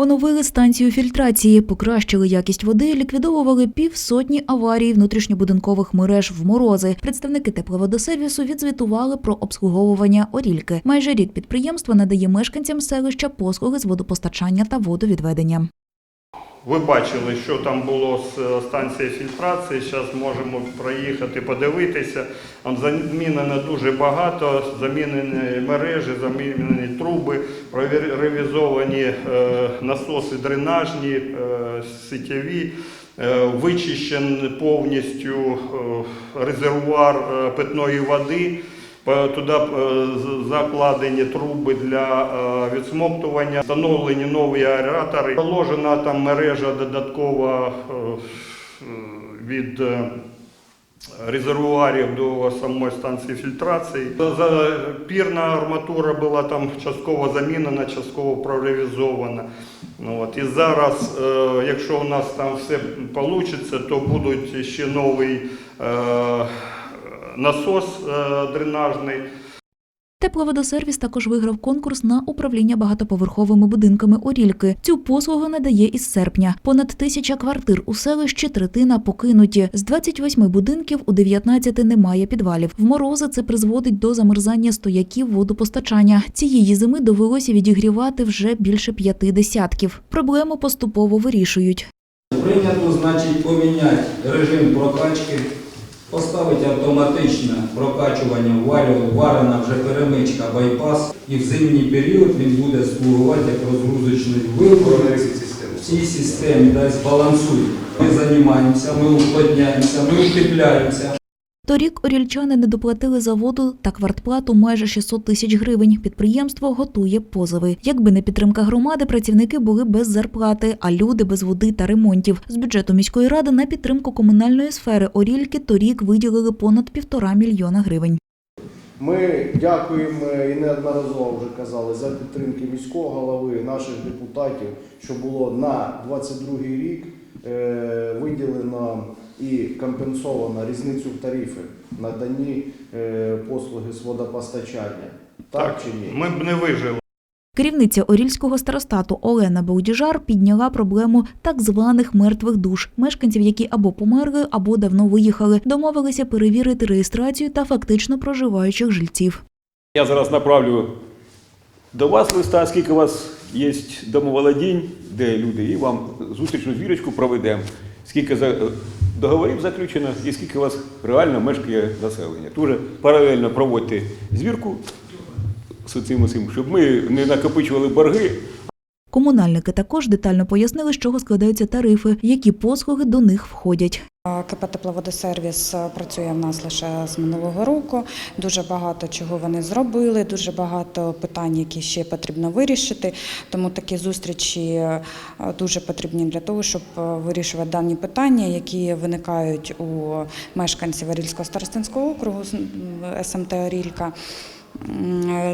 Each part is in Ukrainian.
Оновили станцію фільтрації, покращили якість води, ліквідовували півсотні аварій внутрішньобудинкових мереж в морози. Представники тепловодосервісу відзвітували про обслуговування орільки. Майже рік підприємство надає мешканцям селища послуги з водопостачання та водовідведення. Ви бачили, що там було з е, станції фільтрації. Зараз можемо проїхати, подивитися. Там замінено дуже багато, замінені мережі, замінені труби, ревізовані е, насоси дренажні, е, сітєві. Вичищений повністю резервуар питної води. По- Туди е, закладені труби для е, відсмоктування, встановлені нові аератори. Положена там мережа додаткова е, е, від е, резервуарів до самої станції фільтрації. Запірна арматура була там частково замінена, частково проревізована. Ну. І зараз, е, якщо у нас там все вийде, то будуть ще новий е, насос е, дренажний. Тепловодосервіс також виграв конкурс на управління багатоповерховими будинками Орільки. Цю послугу надає із серпня. Понад тисяча квартир у селищі третина покинуті. З 28 будинків у 19 немає підвалів. В морози це призводить до замерзання стояків водопостачання. Цієї зими довелося відігрівати вже більше п'яти десятків. Проблему поступово вирішують. Прийнято, значить, поміняти режим прокачки, поставити автоматичне прокачування валю, варена вже перемичка байпас, і в зимній період він буде слугувати як розгрузочний вибор. В цій системі дасть балансує. Ми займаємося, ми уплотняємося, ми укріпляємося. Торік орільчани не доплатили за воду та квартплату майже 600 тисяч гривень. Підприємство готує позови. Якби не підтримка громади, працівники були без зарплати, а люди без води та ремонтів. З бюджету міської ради на підтримку комунальної сфери Орільки торік виділили понад півтора мільйона гривень. Ми дякуємо і неодноразово вже казали за підтримки міського голови, наших депутатів, що було на 22 рік е, виділено і компенсовано різницю в тарифі наданні е, послуги з водопостачання. Так, чи ні? Ми б не вижили. Керівниця Орільського старостату Олена Баудіжар підняла проблему так званих мертвих душ мешканців, які або померли, або давно виїхали. Домовилися перевірити реєстрацію та фактично проживаючих жильців. Я зараз направлю до вас листа, скільки у вас є домоволодінь, де люди, і вам зустрічну звірочку проведемо, скільки за- договорів заключено і скільки у вас реально мешкає населення. Дуже паралельно проводьте звірку з цим щоб ми не накопичували борги, Комунальники також детально пояснили, з чого складаються тарифи, які послуги до них входять. КП «Тепловодосервіс» працює в нас лише з минулого року. Дуже багато чого вони зробили, дуже багато питань, які ще потрібно вирішити. Тому такі зустрічі е, дуже потрібні для того, щоб е, вирішувати дані питання, які виникають у мешканців Орільського старостинського округу СМТ Орілька.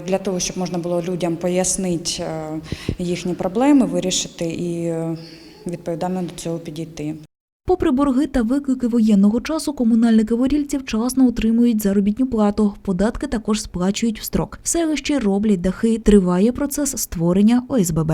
Для того, щоб можна було людям пояснити е, їхні проблеми, вирішити і е, відповідально до цього підійти. Попри борги та виклики воєнного часу, комунальники ворільців вчасно отримують заробітну плату. Податки також сплачують в строк. В селищі роблять дахи. Триває процес створення ОСББ.